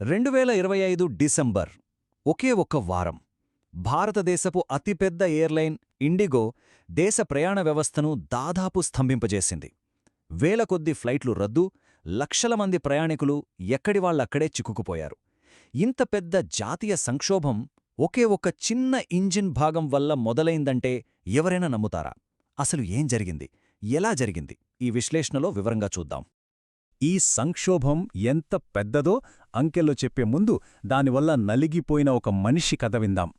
రెండు వేల ఇరవై ఐదు డిసెంబర్ ఒకే ఒక్క వారం. భారతదేశపు అతిపెద్ద ఎయిర్లైన్ ఇండిగో దేశ ప్రయాణ వ్యవస్థను దాదాపు స్తంభింపజేసింది. వేల కొద్ది ఫ్లైట్లు రద్దు లక్షల మంది ప్రయాణికులు ఎక్కడివాళ్ళక్కడే చిక్కుకుపోయారు. ఇంత పెద్ద జాతీయ సంక్షోభం ఒకే ఒక్క చిన్న ఇంజిన్ భాగం వల్ల మొదలైందంటే ఎవరైనా నమ్ముతారా? అసలు ఏం జరిగింది? ఎలా జరిగింది? ఈ విశ్లేషణలో వివరంగా చూద్దాం. ఈ సంక్షోభం ఎంత పెద్దదో అంకెల్లో చెప్పే ముందు దానివల్ల నలిగిపోయిన ఒక మనిషి కథ విందాం.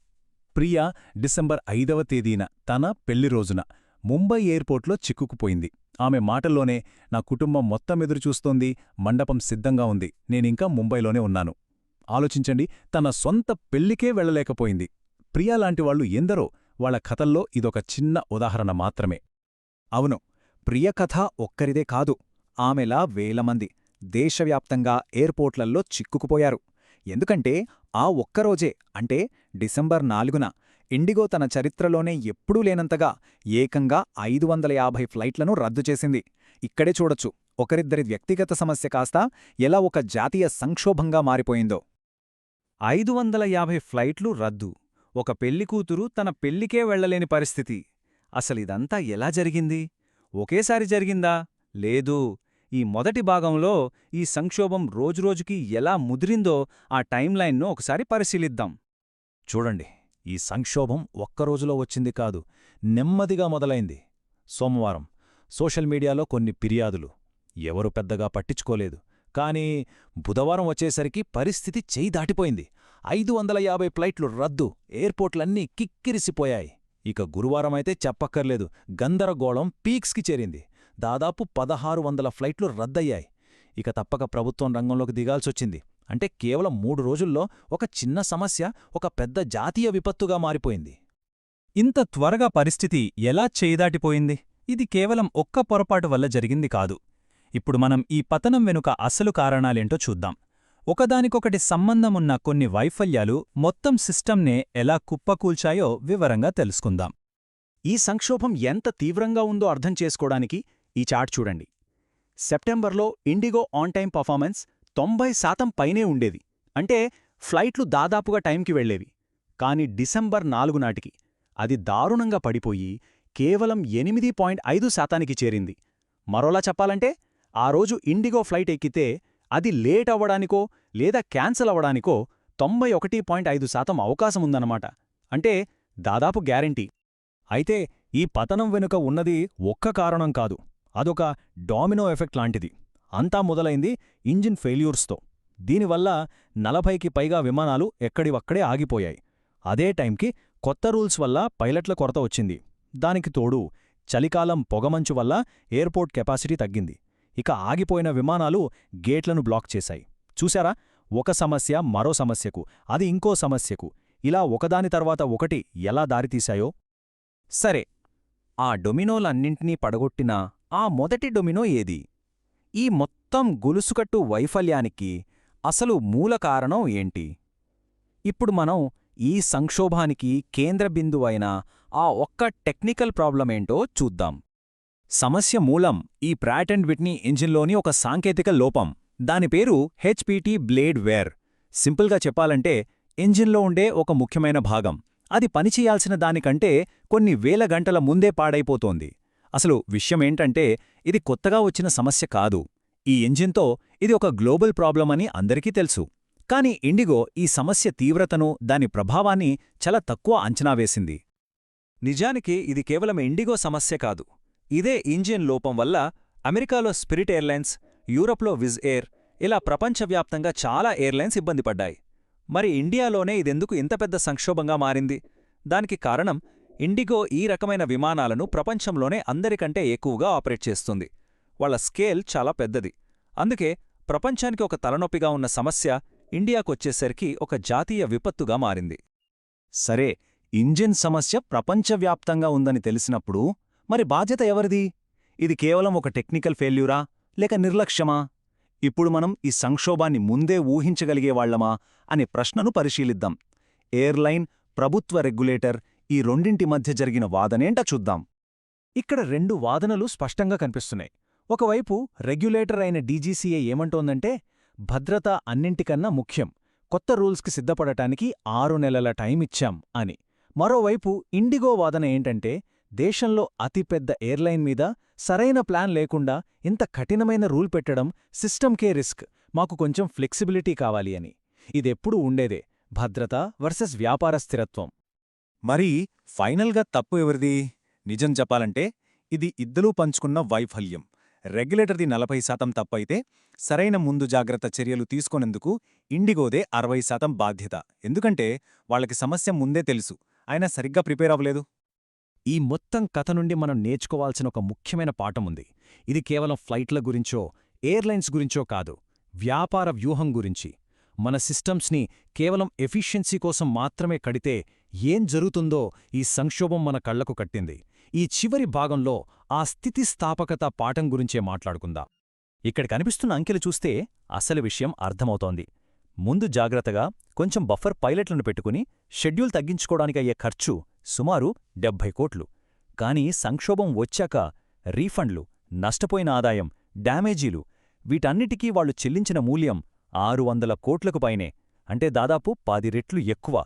ప్రియా డిసెంబర్ ఐదవ తేదీన తన పెళ్ళి రోజున ముంబై ఎయిర్పోర్ట్లో చిక్కుకుపోయింది. ఆమె మాటల్లోనే నా కుటుంబం మొత్తం ఎదురుచూస్తోంది మండపం సిద్ధంగా ఉంది నేనింకా ముంబైలోనే ఉన్నాను. ఆలోచించండి తన సొంత పెళ్ళికే వెళ్ళలేకపోయింది ప్రియా లాంటివాళ్ళు ఎందరో వాళ్ళ కథల్లో ఇదొక చిన్న ఉదాహరణ మాత్రమే. అవును ప్రియ కథ ఒక్కరిదే కాదు ఆమెలా వేలమంది దేశవ్యాప్తంగా ఎయిర్పోర్ట్లల్లో చిక్కుకుపోయారు. ఎందుకంటే ఆ ఒక్కరోజే అంటే డిసెంబర్ నాలుగున ఇండిగో తన చరిత్రలోనే ఎప్పుడూ లేనంతగా ఏకంగా ఐదు వందల యాభై ఫ్లైట్లను రద్దు చేసింది. ఇక్కడే చూడొచ్చు ఒకరిద్దరి వ్యక్తిగత సమస్య కాస్త ఎలా ఒక జాతీయ సంక్షోభంగా మారిపోయిందో. ఐదు వందల యాభై ఫ్లైట్లు రద్దు ఒక పెళ్ళికూతురు తన పెళ్ళికే వెళ్ళలేని పరిస్థితి. అసలిదంతా ఎలా జరిగింది? ఒకేసారి జరిగిందా? లేదు. ఈ మొదటి భాగంలో ఈ సంక్షోభం రోజురోజుకి ఎలా ముదిరిందో ఆ టైంలైన్ను ఒకసారి పరిశీలిద్దాం. చూడండి ఈ సంక్షోభం ఒక్కరోజులో వచ్చింది కాదు నెమ్మదిగా మొదలైంది. సోమవారం సోషల్ మీడియాలో కొన్ని ఫిర్యాదులు. ఎవరు పెద్దగా పట్టించుకోలేదు కానీ బుధవారం వచ్చేసరికి పరిస్థితి చేయి దాటిపోయింది. ఐదు వందల యాభై ఫ్లైట్లు రద్దు ఎయిర్పోర్ట్లన్నీ కిక్కిరిసిపోయాయి. ఇక గురువారమైతే చెప్పక్కర్లేదు గందరగోళం పీక్స్కి చేరింది. దాదాపు పదహారు వందల ఫ్లైట్లు రద్దయ్యాయి. ఇక తప్పక ప్రభుత్వం రంగంలోకి దిగాల్సొచ్చింది. అంటే కేవలం మూడు రోజుల్లో ఒక చిన్న సమస్య ఒక పెద్ద జాతీయ విపత్తుగా మారిపోయింది. ఇంత త్వరగా పరిస్థితి ఎలా చేయిదాటిపోయింది? ఇది కేవలం ఒక్క పొరపాటు వల్ల జరిగింది కాదు. ఇప్పుడు మనం ఈ పతనం వెనుక అసలు కారణాలేంటో చూద్దాం. ఒకదానికొకటి సంబంధమున్న కొన్ని వైఫల్యాలు మొత్తం సిస్టమ్నే ఎలా కుప్పకూల్చాయో వివరంగా తెలుసుకుందాం. ఈ సంక్షోభం ఎంత తీవ్రంగా ఉందో అర్థం చేసుకోవడానికి ఈ చార్ట్ చూడండి. సెప్టెంబర్లో ఇండిగో ఆన్ టైం పర్ఫార్మెన్స్ తొంభై శాతం పైనే ఉండేది. అంటే ఫ్లైట్లు దాదాపుగా టైంకి వెళ్ళేవి కాని డిసెంబర్ నాలుగు నాటికి అది దారుణంగా పడిపోయి కేవలం ఎనిమిది పాయింట్ ఐదు శాతానికి చేరింది. మరోలా చెప్పాలంటే ఆ రోజు ఇండిగో ఫ్లైట్ ఎక్కితే అది లేట్ అవ్వడానికో లేదా క్యాన్సిల్ అవ్వడానికో తొంభై ఒకటి పాయింట్ ఐదు శాతం అవకాశముందన్నమాట అంటే దాదాపు గ్యారంటీ. అయితే ఈ పతనం వెనుక ఉన్నది ఒక్క కారణం కాదు. అదొక డామినో ఎఫెక్ట్ లాంటిది. అంతా మొదలైంది ఇంజిన్ ఫెయిల్యూర్స్తో. దీనివల్ల నలభైకి పైగా విమానాలు ఎక్కడివక్కడే ఆగిపోయాయి. అదే టైంకి కొత్త రూల్స్ వల్ల పైలట్ల కొరత వచ్చింది. దానికి తోడు చలికాలం పొగమంచు వల్ల ఎయిర్పోర్ట్ కెపాసిటీ తగ్గింది. ఇక ఆగిపోయిన విమానాలు గేట్లను బ్లాక్ చేశాయి. చూశారా? ఒక సమస్య మరో సమస్యకు అది ఇంకో సమస్యకు. ఇలా ఒకదాని తర్వాత ఒకటి ఎలా దారితీశాయో? సరే ఆ డొమినోలన్నింటినీ పడగొట్టిన ఆ మొదటి డొమినో ఏది? ఈ మొత్తం గొలుసుకట్టు వైఫల్యానికి అసలు మూల కారణం ఏంటి? ఇప్పుడు మనం ఈ సంక్షోభానికి కేంద్ర బిందువైన ఆ ఒక్క టెక్నికల్ ప్రాబ్లమేంటో చూద్దాం. సమస్య మూలం ఈ ప్రాట్ అండ్ విట్నీ ఇంజిన్లోని ఒక సాంకేతిక లోపం. దాని పేరు హెచ్పిటి బ్లేడ్ వేర్. సింపుల్గా చెప్పాలంటే ఇంజిన్లో ఉండే ఒక ముఖ్యమైన భాగం. అది పనిచేయాల్సిన దానికంటే కొన్ని వేల గంటల ముందే పాడైపోతోంది. అసలు విషయమేంటంటే ఇది కొత్తగా వచ్చిన సమస్య కాదు. ఈ ఇంజిన్తో ఇది ఒక గ్లోబల్ ప్రాబ్లం అని అందరికీ తెలుసు. కాని ఇండిగో ఈ సమస్య తీవ్రతను దాని ప్రభావాన్ని చాలా తక్కువ అంచనా వేసింది. నిజానికి ఇది కేవలం ఇండిగో సమస్య కాదు. ఇదే ఇంజిన్ లోపం వల్ల అమెరికాలో స్పిరిట్ ఎయిర్లైన్స్ యూరప్లో విజ్ ఎయిర్ ఇలా ప్రపంచవ్యాప్తంగా చాలా ఎయిర్లైన్స్ ఇబ్బంది పడ్డాయి. మరి ఇండియాలోనే ఇదెందుకు ఇంత పెద్ద సంక్షోభంగా మారింది? దానికి కారణం ఇండిగో ఈ రకమైన విమానాలను ప్రపంచంలోనే అందరికంటే ఎక్కువగా ఆపరేట్ చేస్తుంది. వాళ్ళ స్కేల్ చాలా పెద్దది. అందుకే ప్రపంచానికి ఒక తలనొప్పిగా ఉన్న సమస్య ఇండియాకొచ్చేసరికి ఒక జాతీయ విపత్తుగా మారింది. సరే ఇంజిన్ సమస్య ప్రపంచవ్యాప్తంగా ఉందని తెలిసినప్పుడు మరి బాధ్యత ఎవరిది? ఇది కేవలం ఒక టెక్నికల్ ఫెయిల్యూరా లేక నిర్లక్ష్యమా? ఇప్పుడు మనం ఈ సంక్షోభాన్ని ముందే ఊహించగలిగేవాళ్ళమా అనే ప్రశ్నను పరిశీలిద్దాం. ఎయిర్లైన్ ప్రభుత్వ రెగ్యులేటర్ ఈ రెండింటి మధ్య జరిగిన వాదనేంట చూద్దాం. ఇక్కడ రెండు వాదనలు స్పష్టంగా కనిపిస్తున్నాయి. ఒకవైపు రెగ్యులేటర్ అయిన డీజీసీఏ ఏమంటోందంటే భద్రత అన్నింటికన్నా ముఖ్యం. కొత్త రూల్స్కి సిద్ధపడటానికి ఆరు నెలల టైమిచ్చాం అని. మరోవైపు ఇండిగో వాదన ఏంటంటే దేశంలో అతిపెద్ద ఎయిర్లైన్ మీద సరైన ప్లాన్ లేకుండా ఇంత కఠినమైన రూల్ పెట్టడం సిస్టమ్కే రిస్క్. మాకు కొంచెం ఫ్లెక్సిబిలిటీ కావాలి అని. ఇదెప్పుడూ ఉండేదే. భద్రత వర్సెస్ వ్యాపార స్థిరత్వం. మరి ఫైనల్గా తప్పు ఎవరిది? నిజం చెప్పాలంటే ఇది ఇద్దరూ పంచుకున్న వైఫల్యం. రెగ్యులేటర్ది నలభై శాతం తప్పైతే సరైన ముందు జాగ్రత్త చర్యలు తీసుకొనేందుకు ఇండిగోదే అరవై శాతం బాధ్యత. ఎందుకంటే వాళ్ళకి సమస్య ముందే తెలుసు. ఆయన సరిగ్గా ప్రిపేర్ అవ్వలేదు. ఈ మొత్తం కథ నుండి మనం నేర్చుకోవాల్సిన ఒక ముఖ్యమైన పాఠముంది ఇది కేవలం ఫ్లైట్ల గురించో ఎయిర్లైన్స్ గురించో కాదు వ్యాపార వ్యూహం గురించి. మన సిస్టమ్స్ని కేవలం ఎఫిషియన్సీ కోసం మాత్రమే కడితే ఏం జరుగుతుందో ఈ సంక్షోభం మన కళ్ళకు కట్టింది. ఈ చివరి భాగంలో ఆ స్థితిస్థాపకత పాఠం గురించే మాట్లాడుకుందాం. ఇక్కడ కనిపిస్తున్న అంకెలు చూస్తే అసలు విషయం అర్థమవుతోంది. ముందు జాగ్రత్తగా కొంచెం బఫర్ పైలట్లను పెట్టుకుని షెడ్యూల్ తగ్గించుకోవడానికయ్యే ఖర్చు సుమారు డెబ్భై కోట్లు. కానీ సంక్షోభం వచ్చాక రీఫండ్లు నష్టపోయిన ఆదాయం డ్యామేజీలు వీటన్నిటికీ వాళ్ళు చెల్లించిన మూల్యం ఆరు వందల కోట్లకు పైనే. అంటే దాదాపు పది రెట్లు ఎక్కువ.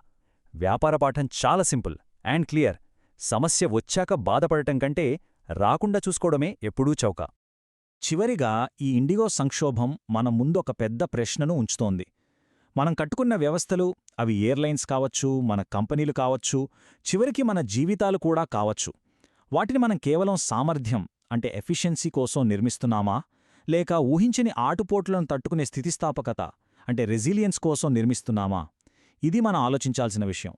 వ్యాపార పాఠం చాలా సింపుల్ అండ్ క్లియర్. సమస్య వచ్చాక బాధపడటం కంటే రాకుండా చూసుకోవడమే ఎప్పుడూ చౌక. చివరిగా ఈ ఇండిగో సంక్షోభం మన ముందు ఒక పెద్ద ప్రశ్నను ఉంచుతోంది. మనం కట్టుకున్న వ్యవస్థలు అవి ఎయిర్లైన్స్ కావచ్చు మన కంపెనీలు కావచ్చు చివరికి మన జీవితాలు కూడా కావచ్చు. వాటిని మనం కేవలం సామర్థ్యం అంటే ఎఫిషియన్సీ కోసం నిర్మిస్తున్నామా? లేక ఊహించని ఆటుపోట్లను తట్టుకునే స్థితిస్థాపకత అంటే రెసిలియన్స్ కోసం నిర్మిస్తున్నామా? ఇది మనం ఆలోచించాల్సిన విషయం.